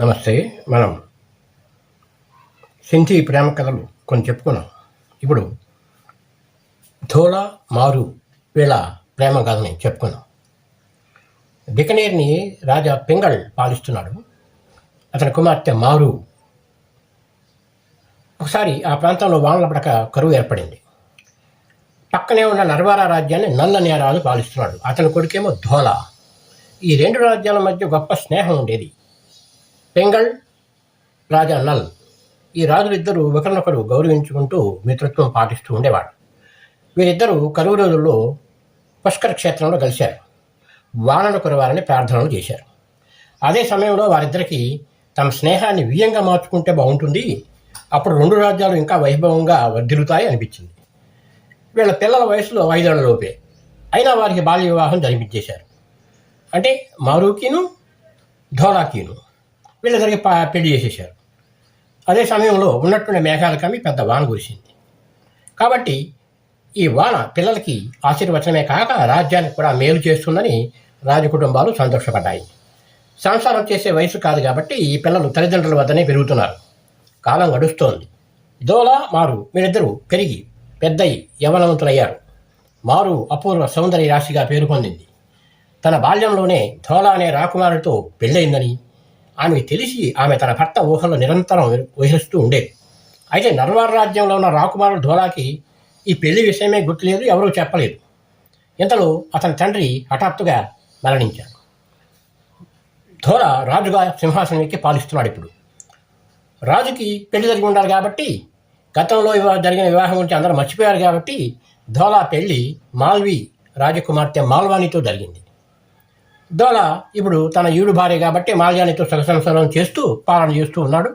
నమస్తే మనం సింధీ ప్రేమ కథలు కొన్ని చెప్పుకున్నాం. ఇప్పుడు ధోళ మారు వీళ్ళ ప్రేమ కథని చెప్పుకున్నాం. బికనేర్ని రాజా పింగళ్ పాలిస్తున్నాడు. అతని కుమార్తె మారు ఒకసారి ఆ ప్రాంతంలో వానల పడక కరువు ఏర్పడింది. పక్కనే ఉన్న నర్వారా రాజ్యాన్ని నల్ల నేరాలు పాలిస్తున్నాడు. అతని కొడుకేమో ధోళ. ఈ రెండు రాజ్యాల మధ్య గొప్ప స్నేహం ఉండేది. పెంగళ్ రాజా నల్. ఈ రాజులిద్దరూ ఒకరినొకరు గౌరవించుకుంటూ మిత్రత్వం పాటిస్తూ ఉండేవాడు వీరిద్దరూ కరువు రోజుల్లో పుష్కర క్షేత్రంలో కలిశారు. వానలు కురవాలని ప్రార్థనలు చేశారు. అదే సమయంలో వారిద్దరికీ తమ స్నేహాన్ని వ్యంగా మార్చుకుంటే బాగుంటుంది. అప్పుడు రెండు రాజ్యాలు ఇంకా వైభవంగా వర్ధిల్లుతాయి అనిపించింది. వీళ్ళ పిల్లల వయసులో ఐదేళ్ళ లోపే. అయినా వారికి బాల్య వివాహం జరిపించేశారు. అంటే మారూకిను ధోలాకీను వీళ్ళిద్దరికి పెళ్ళి చేసేశారు. అదే సమయంలో ఉన్నటువంటి మేఘాలు కమ్మి పెద్ద వాన కురిసింది. కాబట్టి ఈ వాన పిల్లలకి ఆశీర్వచనమే కాక రాజ్యానికి కూడా మేలు చేస్తుందని రాజకుటుంబాలు సంతోషపడ్డాయి. సంసారం చేసే వయసు కాదు కాబట్టి ఈ పిల్లలు తల్లిదండ్రుల వద్దనే పెరుగుతున్నారు. కాలం గడుస్తోంది. దోలా మారు వీరిద్దరూ పెరిగి పెద్దయి యవనవంతులయ్యారు. మారు అపూర్వ సౌందర్య రాశిగా పేరు పొందింది. తన బాల్యంలోనే ధోలా అనే రాకుమారుడితో పెళ్ళయిందని ఆమెకు తెలిసి ఆమె తన భర్త ఊహలో నిరంతరం ఊహిస్తూ ఉండేది. అయితే నర్వార్ రాజ్యంలో ఉన్న రాకుమారుడు ధోలాకి ఈ పెళ్ళి విషయమే గుర్తులేదు ఎవరూ చెప్పలేదు. ఇంతలో అతని తండ్రి హఠాత్తుగా మరణించాడు. ధోర రాజుగా సింహాసనం ఎక్కి పాలిస్తున్నాడు ఇప్పుడు. రాజుకి పెళ్ళి జరిగి ఉండాలి కాబట్టి గతంలో జరిగిన వివాహం గురించి అందరూ మర్చిపోయారు కాబట్టి ధోలా పెళ్ళి మాల్వి రాజకుమార్తె మాల్వానితో జరిగింది. దోల ఇప్పుడు తన ఈడు భార్య కాబట్టి మాల్యానితో సుఖ చేస్తూ పాలన చేస్తూ ఉన్నాడు.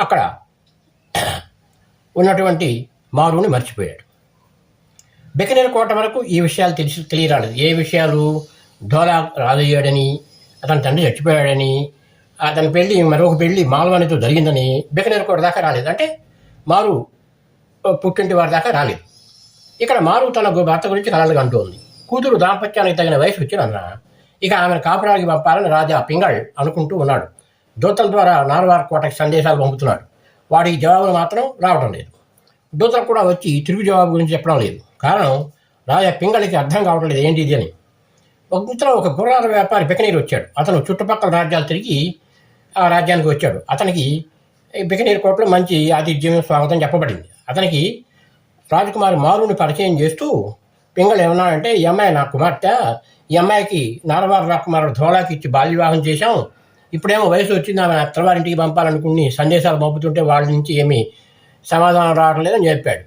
అక్కడ ఉన్నటువంటి మారుని మర్చిపోయాడు. బెకనేరు కోట వరకు ఈ విషయాలు తెలిసి తెలియరాలేదు. ఏ విషయాలు? ధోలా రాజయ్యాడని అతని తండ్రి చచ్చిపోయాడని అతని పెళ్ళి మరొక పెళ్ళి మాల్వానితో జరిగిందని బెకనేరు కోట దాకా రాలేదు. అంటే మారు పుట్టింటి వారి దాకా రాలేదు. ఇక్కడ మారు తన భర్త గురించి కలలుగా ఉంది. కూతురు దాంపత్యానికి తగిన వయసు వచ్చిన ఇక ఆమెను కాపురానికి పంపాలని రాజా పింగళ్ అనుకుంటూ ఉన్నాడు. దూతల ద్వారా నార్వార్ కోటకి సందేశాలు పంపుతున్నాడు. వాడికి జవాబులు మాత్రం రావడం లేదు. దూతలు కూడా వచ్చి తిరుగు జవాబు గురించి చెప్పడం లేదు. కారణం రాజా పింగళికి అర్థం కావడం లేదు ఏంటి ఇది అని. ఒక గుర్తులో ఒక గుర్రాల వ్యాపారి బికనీరు వచ్చాడు. అతను చుట్టుపక్కల రాజ్యాలు తిరిగి ఆ రాజ్యానికి వచ్చాడు. అతనికి ఈ కోటలో మంచి ఆతిథ్యం స్వాగతం చెప్పబడింది. అతనికి రాజకుమారి మారుని పరిచయం చేస్తూ పింగళ ఏమన్నాడంటే ఈ అమ్మాయి నా కుమార్తె ఈ అమ్మాయికి నారవారు రాకుమారుడు ధోలాకి ఇచ్చి బాల్య వివాహం చేశాం ఇప్పుడేమో వయసు వచ్చింది ఆమె అత్తవారింటికి పంపాలనుకుని సందేశాలు పంపుతుంటే వాళ్ళ నుంచి ఏమీ సమాధానం రావట్లేదని చెప్పాడు.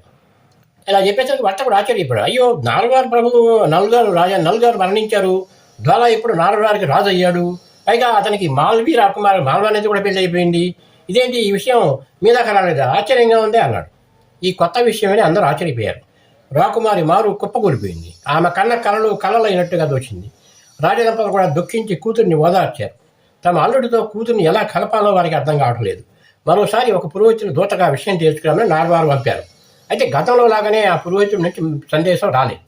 ఇలా చెప్పేసరికి భర్త కూడా ఆశ్చర్యపోయాడు. అయ్యో నాలుగారు ప్రభు నలుగారు రాజా నలుగారు మరణించారు. ద్వారా ఇప్పుడు నాలుగారికి రాజు అయ్యాడు. పైగా అతనికి మాల్వి రాకుమార్ మాల్వా అనేది కూడా పెళ్ళి అయిపోయింది. ఇదేంటి ఈ విషయం మీద రాలేదు? ఆశ్చర్యంగా ఉంది అన్నాడు. ఈ కొత్త విషయమని అందరూ ఆశ్చర్యపోయారు. రాకుమారి మారు కుప్పగూడిపోయింది ఆమె కన్న కలలు కలలైనట్టుగా దోచింది. రాజదంపతులు కూడా దుఃఖించి కూతుర్ని ఓదార్చారు. తమ అల్లుడితో కూతుర్ని ఎలా కలపాలో వారికి అర్థం కావడం లేదు. మరోసారి ఒక పురోహితుని దూతగా విషయం తెలుసుకురామని నాలుగు పంపారు. అయితే గతంలో లాగానే ఆ పురోహితుడి నుంచి సందేశం రాలేదు.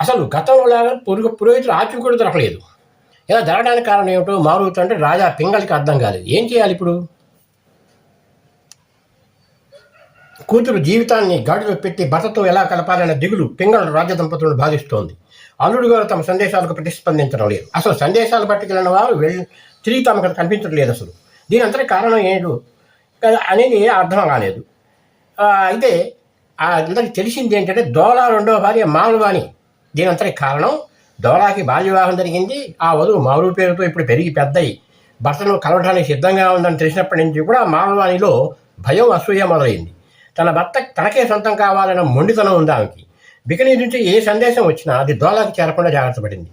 అసలు గతంలో లాగా పురుగు పురోహితుడు ఆచూ కూడా దొరకలేదు. ఇలా జరగడానికి కారణం ఏమిటో మారుతుంటే రాజా పింగళికి అర్థం కాలేదు. ఏం చేయాలి ఇప్పుడు? కూతురు జీవితాన్ని గాడిలో పెట్టి భర్తతో ఎలా కలపాలన్న దిగులు పింగళ రాజదంపతులను బాధిస్తోంది. అల్లుడు గారు తమ సందేశాలకు ప్రతిస్పందించడం లేదు. అసలు సందేశాలు పట్టుకెళ్ళిన వారు వెళ్ళి తిరిగి తమకు కనిపించడం లేదు అసలు. దీని అంతటి కారణం ఏడు? అనేది అర్థం కాలేదు. అయితే అందరికి తెలిసింది ఏంటంటే దోలా రెండవ భార్య మాల్వాణి దీని అంతటి కారణం దోలాకి బాల్య వివాహం జరిగింది. ఆ వధువు మారు పేరుతో ఇప్పుడు పెరిగి పెద్దయి. భర్తను కలవడానికి సిద్ధంగా ఉందని తెలిసినప్పటి నుంచి కూడా మాల్వాణిలో భయం అసూయ మొదలైంది. తన భర్త తనకే సొంతం కావాలన్న మొండితనం ఉంది ఆమెకి. బికనీ నుంచి ఏ సందేశం వచ్చినా అది దోలాకి చేరకుండా జాగ్రత్త పడింది.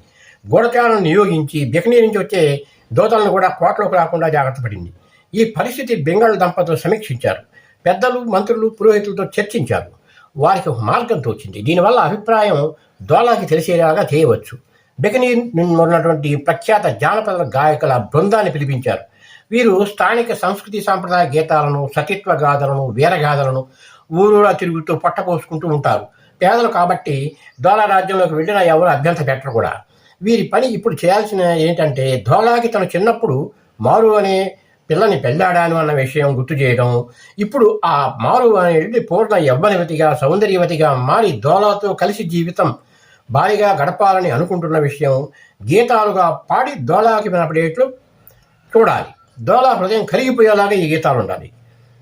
గూఢచారులను నియోగించి బికనీ నుంచి వచ్చే దోతలను కూడా కోట్లోకి రాకుండా జాగ్రత్త పడింది. ఈ పరిస్థితి బెంగళూరు దంపతులు సమీక్షించారు. పెద్దలు మంత్రులు పురోహితులతో చర్చించారు. వారికి ఒక మార్గం తోచింది. దీనివల్ల అభిప్రాయం దోలాకి తెలిసేలాగా చేయవచ్చు. బికనీ ఉన్నటువంటి ప్రఖ్యాత జానపద గాయకుల బృందాన్ని పిలిపించారు. వీరు స్థానిక సంస్కృతి సాంప్రదాయ గీతాలను సతీత్వ గాథలను వీరగాథలను ఊరూరా తిరుగుతూ పొట్టపోసుకుంటూ ఉంటారు. పేదలు కాబట్టి దోలా రాజ్యంలోకి వెళ్ళినా ఎవరు అభ్యంతరం పెట్టరు కూడా. వీరి పని ఇప్పుడు చేయాల్సిన ఏంటంటే ధోలాకి తన చిన్నప్పుడు మారు అనే పిల్లని పెళ్ళాడాను అన్న విషయం గుర్తు చేయడం. ఇప్పుడు ఆ మారు అనేది పూర్ణ యవ్వనవతిగా సౌందర్యవతిగా మారి దోలాతో కలిసి జీవితం భారీగా గడపాలని అనుకుంటున్న విషయం. గీతాలుగా పాడి దోలాకి వినపడేట్లు చూడాలి. దోళ హృదయం కరిగిపోయేలాగా ఈ గీతాలు ఉండాలి.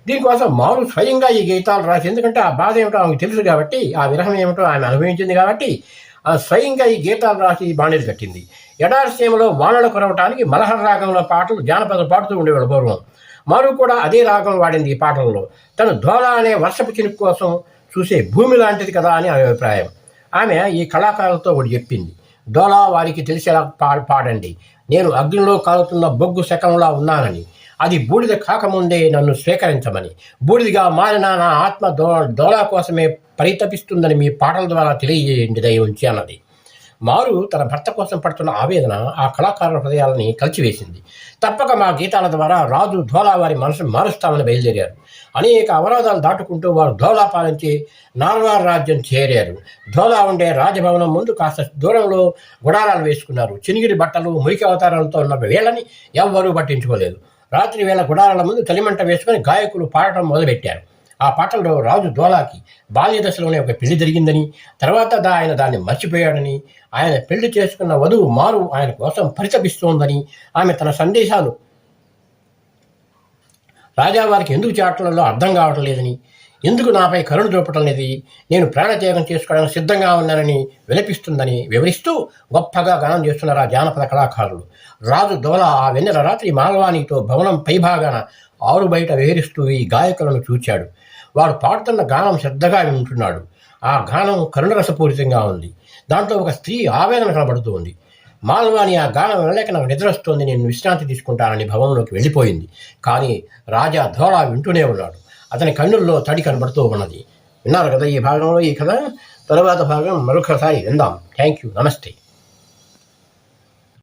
దీనికోసం మారు స్వయంగా ఈ గీతాలు రాసి ఎందుకంటే ఆ బాధ ఏమిటో ఆమెకు తెలుసు కాబట్టి ఆ విరహం ఏమిటో ఆమె అనుభవించింది కాబట్టి ఆ స్వయంగా ఈ గీతాలు రాసి బాణీలు కట్టింది. ఎడార్సీమలో వానలు కురవటానికి మలహర రాగంలో పాటలు జానపద పాడుతూ ఉండేవాడు పూర్వం. మారు కూడా అదే రాగం వాడింది ఈ పాటల్లో. తను ధోళ అనే వర్షపు చినుకు కోసం చూసే భూమి లాంటిది కదా అని అభిప్రాయం. ఆమె ఈ కళాకారులతో ఒకటి చెప్పింది. డోలా వారికి తెలిసేలా పా పాడండి. నేను అగ్నిలో కాలుతున్న బొగ్గు శకంలా ఉన్నానని. అది బూడిద కాకముందే నన్ను స్వీకరించమని. బూడిదిగా మారిన నా ఆత్మ దో డోలా కోసమే పరితపిస్తుందని మీ పాటల ద్వారా తెలియజేయండి దయవుంచి అన్నది. మారు తన భర్త కోసం పడుతున్న ఆవేదన ఆ కళాకారుల హృదయాలని కలిచివేసింది. తప్పక మా గీతాల ద్వారా రాజు ధోలా వారి మనసు మారుస్తామని బయలుదేరారు. అనేక అవరోధాలు దాటుకుంటూ వారు ధోలా పాలించి నార్వార్ రాజ్యం చేరారు. ధోలా ఉండే రాజభవనం ముందు కాస్త దూరంలో గుడారాలు వేసుకున్నారు. చినిగిరి బట్టలు మురికి అవతారాలతో ఉన్న వేళని ఎవ్వరూ పట్టించుకోలేదు. రాత్రి వేళ గుడారాల ముందు చలిమంట వేసుకుని గాయకులు పాడటం మొదలుపెట్టారు. ఆ పాటల్లో రాజు దోలాకి బాల్య దశలోనే ఒక పెళ్ళి జరిగిందని తర్వాత దా ఆయన దాన్ని మర్చిపోయాడని ఆయన పెళ్ళి చేసుకున్న వధువు మారు ఆయన కోసం పరితపిస్తోందని ఆమె తన సందేశాలు. రాజావారికి ఎందుకు చాటలలో అర్థం కావటం లేదని ఎందుకు నాపై కరుణ చూపటం లేదు నేను ప్రాణత్యాగం చేసుకోవడానికి సిద్ధంగా ఉన్నానని విలపిస్తుందని వివరిస్తూ గొప్పగా గానం చేస్తున్నారు ఆ జానపద కళాకారులు. రాజు దోల ఆ వెన్నెల రాత్రి మాలవాణితో భవనం పైభాగాన ఆరు బయట విహరిస్తూ ఈ గాయకులను చూచాడు. వాడు పాడుతున్న గానం శ్రద్ధగా వింటున్నాడు. ఆ గానం కరుణరసపూరితంగా ఉంది. దాంట్లో ఒక స్త్రీ ఆవేదన కనబడుతూ ఉంది మాల్వాణి ఆ గానం వినలేక నాకు నిద్రస్తోంది నేను విశ్రాంతి తీసుకుంటానని భవనంలోకి వెళ్ళిపోయింది. కానీ రాజా ధోళ వింటూనే ఉన్నాడు. అతని కన్నుల్లో తడి కనబడుతూ ఉన్నది. విన్నారు కదా ఈ భాగంలో ఈ కథ? తర్వాత భాగం మరొకసారి విందాం. థ్యాంక్ యూ నమస్తే.